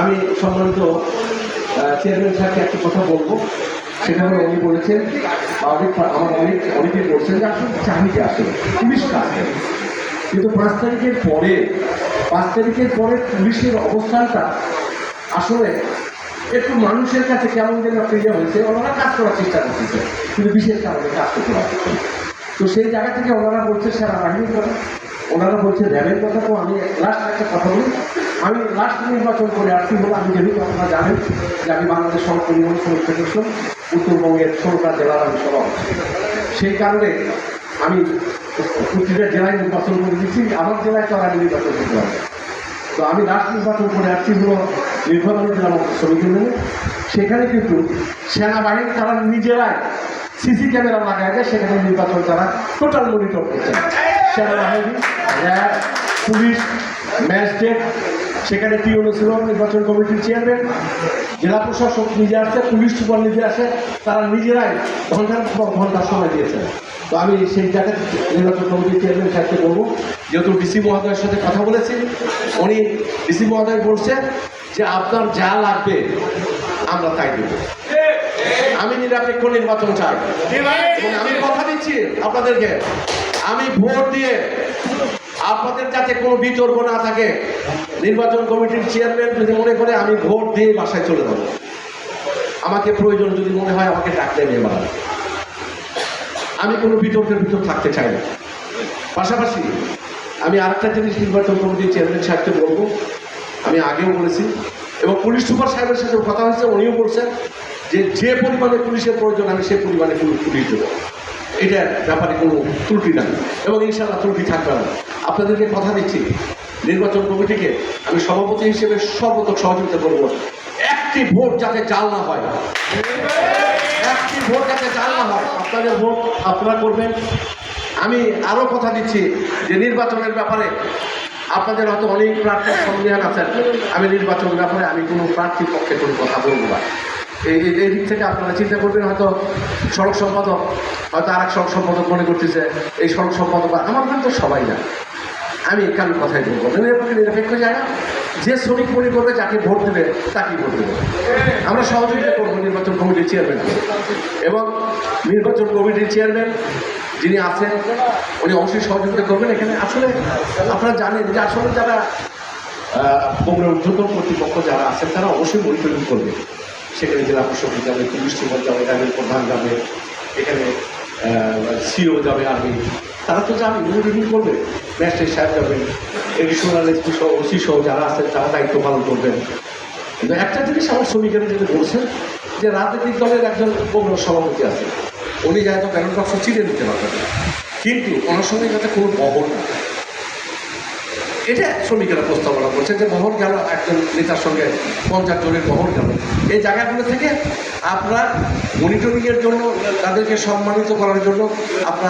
আমি সম্মানিত চেয়ারম্যান সাহেবকে একটা কথা বলব। হলো উনি বলেছেন আমার অনেক অনেকে বলছেন যে আসলে চাহিদা আসলে পুলিশ কাজ কিন্তু পাঁচ তারিখের পরে, পাঁচ তারিখের পরে পুলিশের অবস্থানটা আসলে একটু মানুষের কাছে কেমন যেন একটা ইয়ে হয়েছে, ওনারা কাজ করার চেষ্টা করতেছে, কিন্তু বিশেষ কারণে কাজ করতে পারছে তো সেই জায়গা থেকে ওনারা বলছে সারা বাহিনীর কথা। ওনারা বলছে, র্যাবের কথা তো আমি লাস্ট একটা কথা বলি। আমি লাস্ট নির্বাচন করে আসছি বলে আমি যেহেতু আপনারা জানেন, যে আমি বাংলাদেশ সড়ক পরিবহন সুরক্ষা কমিশন উত্তরবঙ্গের ষোলোটা জেলার আমি সভাপতি। সেই কারণে আমি প্রতিটা জেলায় নির্বাচন করে দিচ্ছি আমার জেলায় তো আমি নির্বাচন করতে পারব তো আমি লাস্ট নির্বাচন করে আসছি হলো নির্বাচন জেলা শ্রমিক ইউনিয়নে সেখানে কিন্তু সেনাবাহিনী তারা নিজেরাই সিসি ক্যামেরা লাগায় সেখানে নির্বাচন তারা টোটাল মনিটর করছে। সেনাবাহিনী র্যাব পুলিশ ম্যাজিস্ট্রেট সেখানে পিওনো ছিল নির্বাচন কমিটির চেয়ারম্যান জেলা প্রশাসক নিজে আসছে পুলিশ সুপার নিজে আসে তারা নিজেরাই ঘণ্টার পর ঘণ্টা সময় দিয়েছে। তো আমি সেই জায়গায় নির্বাচন কমিটির চেয়ারম্যান সাহেবকে বলব যেহেতু ডিসি মহোদয়ের সাথে কথা বলেছি উনি ডিসি মহোদয় বলছেন যে আপনার যা লাগবে আমরা তাই দেব। আমি নিরপেক্ষ নির্বাচন চাই। আমি কথা দিচ্ছি আপনাদেরকে। আমি ভোট দিয়ে আপনাদের যাতে কোনো বিতর্ক না থাকে, নির্বাচন কমিটির চেয়ারম্যান যদি মনে করে আমি ভোট দিয়ে বাসায় চলে যাব, আমাকে প্রয়োজন যদি মনে হয় আমাকে ডাকলে নিয়ে মারা আমি কোনো বিতর্কের ভিতর থাকতে চাই না। পাশাপাশি আমি আরেকটা জিনিস নির্বাচন কমিটির চেয়ারম্যান সাহেবকে বলব, আমি আগেও বলেছি, এবং পুলিশ সুপার সাহেবের সাথে কথা হয়েছে, উনিও বলছেন যে যে পরিমাণে পুলিশের প্রয়োজন, আমি সে পরিমাণে পুলিশ দেবো। এটার ব্যাপারে কোনো ত্রুটি নাই, এবং ইনশাল্লাহ ত্রুটি থাকবে না। আপনাদেরকে কথা দিচ্ছি। নির্বাচন কমিটিকে আমি সভাপতি হিসেবে সর্বতক সহযোগিতা করব। একটি ভোট যাতে জাল না হয়। একটি ভোট যাতে জাল না হয়। আপনাদের ভোট আপনারা করবেন। আমি আরও কথা দিচ্ছি যে নির্বাচনের ব্যাপারে আপনাদের হয়তো অনেক প্রার্থীর সন্দেহান আছেন। আমি নির্বাচনের ব্যাপারে আমি কোনো প্রার্থীর পক্ষে কোনো কথা বলব না। এই এই- দিক থেকে আপনারা চিন্তা করবেন, হয়তো সড়ক সম্পাদক, হয়তো আর এক সড়ক সম্পাদক মনে করতেছে, এই সড়ক সম্পাদক আমার নাম তো সবাই না। আমি কারও কথাই বলব। নিরপেক্ষ নিরপেক্ষ জায়গা যে শ্রমিক মনে করবে যাকে ভোট দেবে, তাকেই ভোট দেবে। আমরা সহযোগিতা করব নির্বাচন কমিটির চেয়ারম্যান এবং নির্বাচন কমিটির চেয়ারম্যান যিনি আছেন, উনি অবশ্যই সহযোগিতা করবেন এখানে। আসলে আপনারা জানেন যে আসলে যারা বগুড়ার ঊর্ধ্বতন কর্তৃপক্ষ যারা আছেন, তারা অবশ্যই মনিটরিং করবে। সেখানে জেলা প্রশাসক যাবে, পুলিশ সুপার যাবে র্যাবের প্রধান যাবে, এখানে সিও যাবে, আর্মি। তারা তো যাবে মনিটরিং করবে। ম্যাজিস্ট্রেট সাহেব যাবেন এডিশনাল এসপি সহ ওসি সহ যারা আছেন তারা দায়িত্ব পালন করবেন। কিন্তু একটা জিনিস আমার শ্রমিকেরা যেটা বলছেন, যে রাজনৈতিক দলের একজন বগুড়ার সভাপতি আছে, উনি হয়তো ব্যালট বাক্স চিনে দিতে পারবেন। কিন্তু ওনার সঙ্গে যাতে কোনো বহর না এটা শ্রমিকেরা প্রস্তাবনা করছে যে বহর গেল, একজন নেতার সঙ্গে পঞ্চাশ জনের বহর গেল। এই জায়গাগুলো থেকে আপনার মনিটরিংয়ের জন্য, তাদেরকে সম্মানিত করার জন্য আপনার